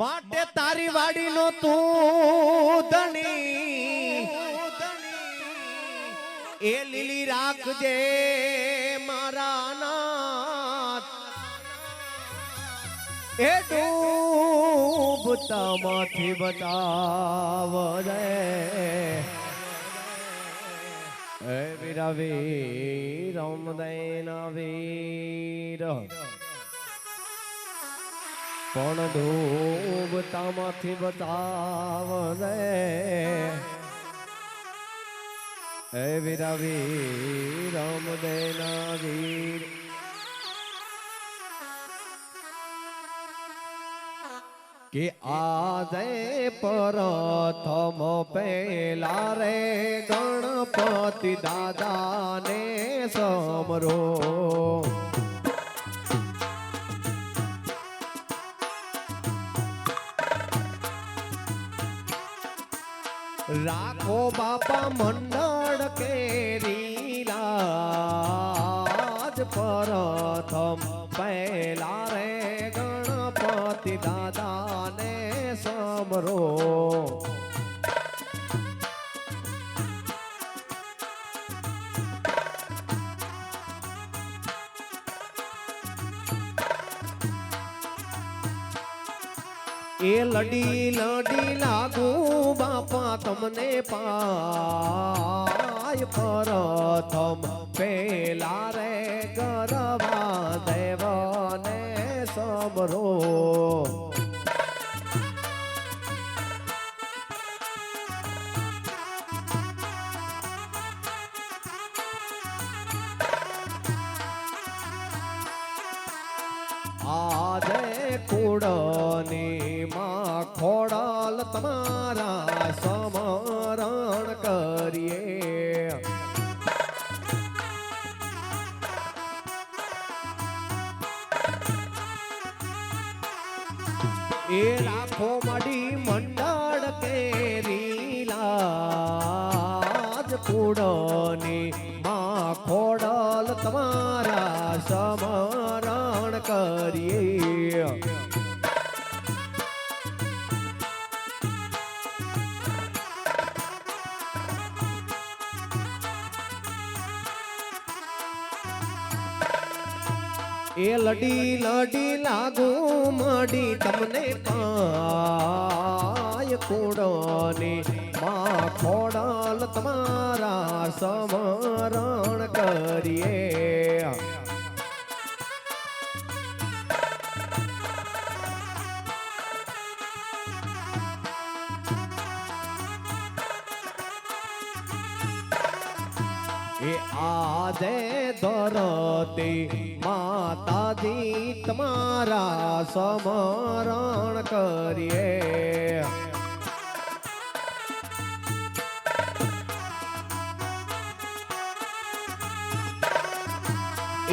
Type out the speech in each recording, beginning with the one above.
માટે તારી વાડીનો તું ધણી એ લીલી રાખજે મારા નાથ એ ડૂબતા માંથી બતાવ રે એ વીરા વીર રામદયના વીર. પણ ડૂબતામાંથી બતાવ રે હે વીરા વીર રામદેના વીર. કે આજે પ્રથમ પેલા રે ગણપતિ દાદાને સમરો રાખો બાપા મંડળ કેરી રાજ પરથમ. પહેલા રે ગણપતિ દાદાને સમરો એ લડી લડી લાગુ બાપા તમને પાય પરથમ. પેલા રે ગરવા દેવને સમરો આજે કુડની માં ખોડલ તમારા સમરણ કરીએ. એ લાખો મડી મંડળ કેરી લાજ કુડની માં ખોડલ તમારા સમરણ કરીએ. એ લડી લડી લાગુ મડી તમને પાય કુડની? માં ખોડલ તમારા સમરણ કરીએ. આજે ધરતી માતાજી તમારા સમરણ કરીએ.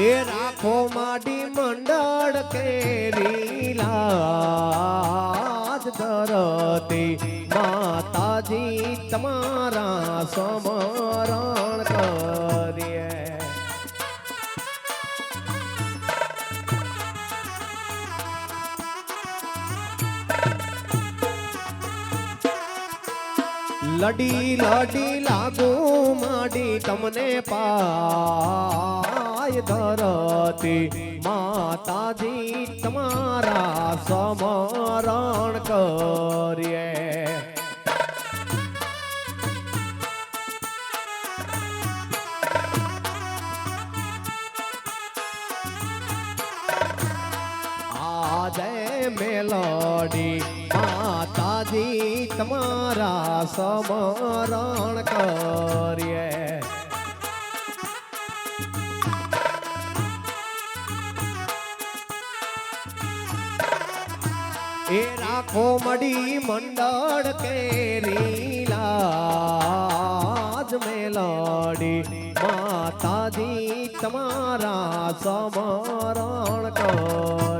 એ રાખો માડી મંડળ કેરી લાજ ધરતી માતાજી તમારા સમરણ લડી લડી લાગુ માડી તમને પાય ધરતી માતાજી તમારા સમરણ કરીએ. તમારા સમરણ કરીએ. એ રાખો મડી મંડળ કેરી લાજ મેલાડી. માતાજી તમારા સમરણ કરીએ.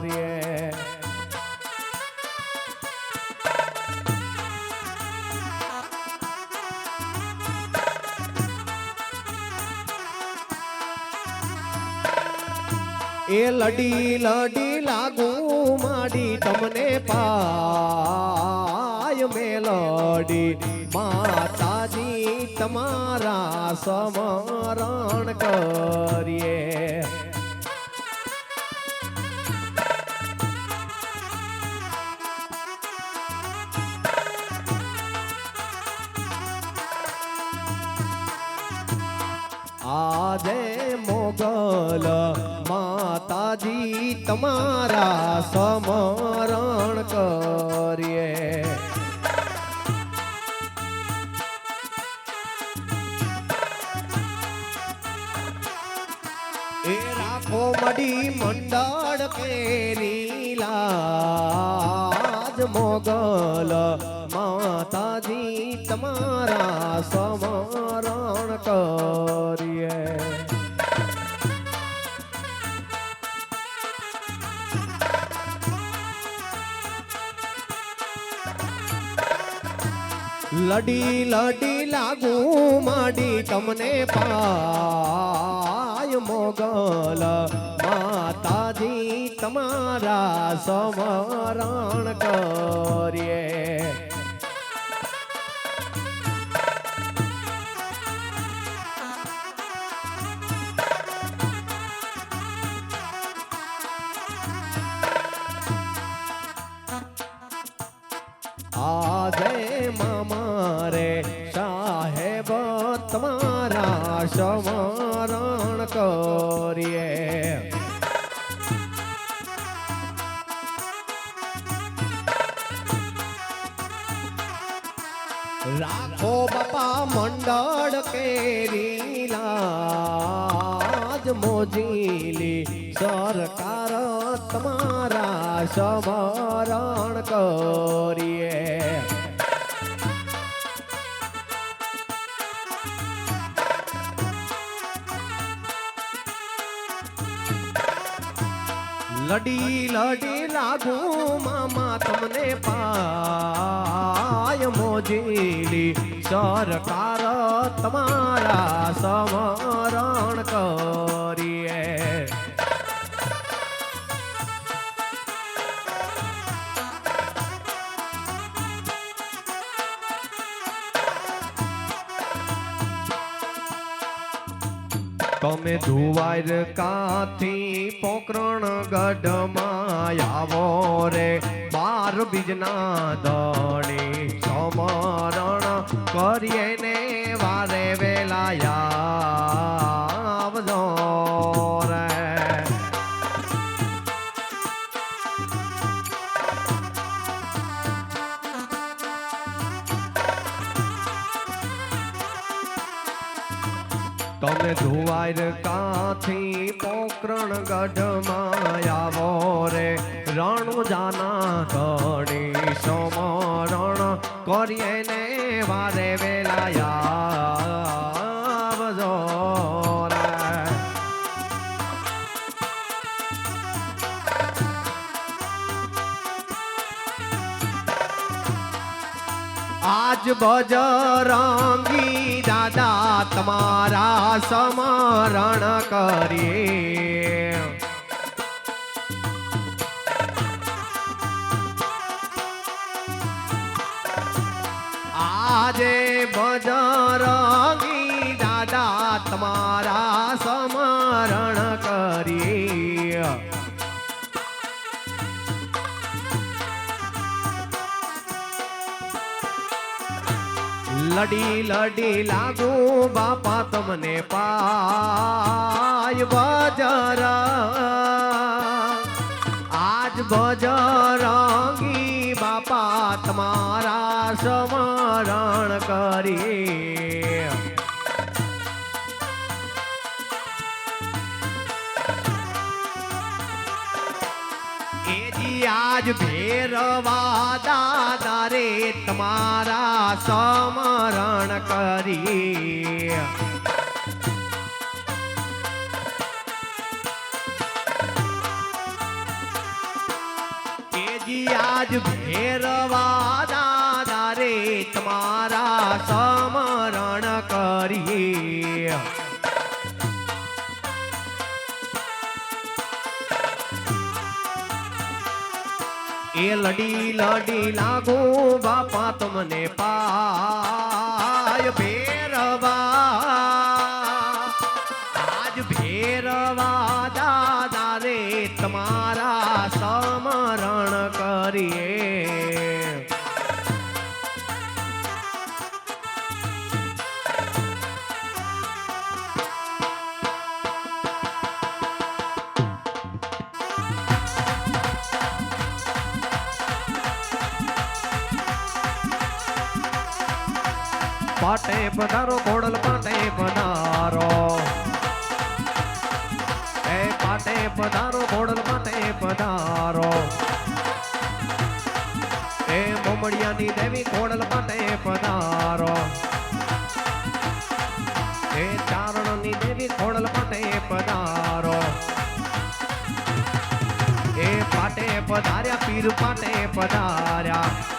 એ લડી લડી લાગુ માડી તમને પાય મેલડી માતાજી તમારા સમરણ કરીએ. માતાજી તમારા સમરણ કરીએ. એ રાખો મડી મંડળ કેરી લાજ મોગલ માતાજી તમારા સમરણ કરીએ. લડી લડી લાગુ માડી તમને પાય મોગલ માતાજી તમારા સમરણ કરીએ. આજે મારે સાહેબ, તમારા સમરણ કરીએ. રાખો બાપા મંડળ કેરી લાજ મોજીલી સરકાર તમારા સમરણ કરીએ. લડી લડી લાગુ મામા તમને પાય મોજીલી સરકાર તમારા સમરણ કરીએ તમે ધુવાર કાથી પોકરણ ગઢમાં આવો રે, બાર બીજના દણી સમરણ કરીએ ને વારે વેલા તમે ધુવાર કાથી પોકરણ ગઢમાં આવો રે. રણુ જાના કડી સમરણ કરીએ ને વારે વેલાયા આવજો આજ બજરંગી દાદા તમારા સમરણ કરીએ. આજે બજરંગી દાદા તમારા સમરણ લડી લડી લાગુ બાપા તમને પાય બજાર. આજ બજારંગી બાપા તમારા સમરણ કરી એજી આજ ભેરવા દાદા રે તમારા સમરણ કરી. એજી આજ ભેરવા દાદા રે તમારા સમરણ કરીએ એ લડી લડી લાગુ બાપા તમને પાય ભેરવા. આજ ભેરવા દાદા રે તમારા સમરણ કરીએ. પાટે પધારો કોડલ પાટે પધારો. એ પાટે પધારો કોડલ પાટે પધારો. એ મોમડિયાની દેવી કોડલ પાટે પધારો. એ ચારણની દેવી ખોડલ પાટે પધારો. એ પાટે પધાર્યા, પીર પાટે પધાર્યા.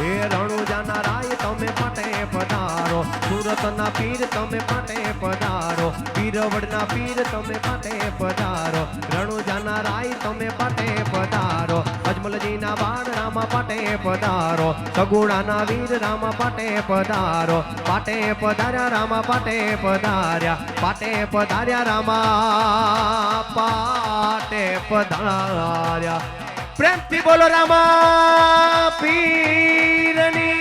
એ રણુજાના રાય તમે પટે પધારો. સુરતના પીર તમે પટે પધારો. પીરવડના પીર તમે પટે પધારો. રણુજાના રાય તમે પટે પધારો. અજમલજીના બાળ રામા પટે પધારો. સગુણાના વીર રામા પટે પધારો. પાટે પધાર્યા રામા, પાટે પધાર્યા. પાટે પધાર્યા રામા, પાટે પધાર્યા. પ્રેમથી બોલો રામા પીરની